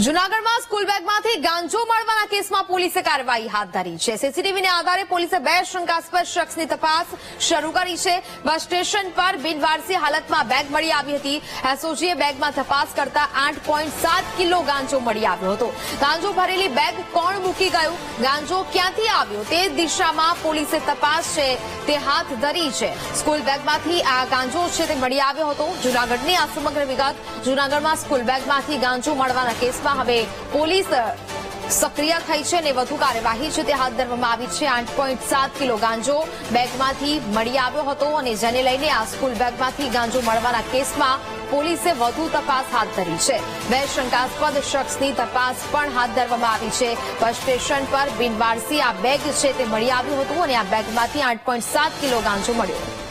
જુનાગઢમાં સ્કૂલ બેગમાંથી ગાંજો મળવાના કેસમાં પોલીસે કાર્યવાહી હાથ ધરી છે. સીસીટીવીના આધારે પોલીસે બે શંકાસ્પદ શખ્સની તપાસ શરૂ કરી છે. બસ સ્ટેશન પર બિનવારસી હાલતમાં બેગ મળી આવી હતી. એસઓજીએ બેગમાં તપાસ કરતા આઠ કિલો ગાંજો મળી આવ્યો હતો. ગાંજો ભરેલી બેગ કોણ મૂકી ગયું? ગાંજો ક્યાંથી આવ્યો? તે દિશામાં પોલીસે તપાસ છે તે હાથ ધરી છે. સ્કૂલ બેગમાંથી આ ગાંજો છે તે મળી આવ્યો હતો. જુનાગઢની આ સમગ્ર વિગત જુનાગઢમાં સ્કૂલ બેગમાંથી ગાંજો મળવાના કેસમાં હવે પોલીસ સક્રિય થઈ છે અને વધુ કાર્યવાહી છે તે હાથ ધરવામાં આવી છે. આઠ કિલો ગાંજો બેગમાંથી મળી આવ્યો હતો અને જેને લઈને આ સ્કૂલ બેગમાંથી ગાંજો મળવાના કેસમાં પોલીસે વધુ તપાસ હાથ ધરી છે. બે શંકાસ્પદ શખ્સની તપાસ પણ હાથ ધરવામાં આવી છે. બસ સ્ટેશન પર બિનવારસી આ બેગ છે તે મળી આવ્યું હતું અને આ બેગમાંથી આઠ પોઈન્ટ સાત કિલો ગાંજો મળ્યો.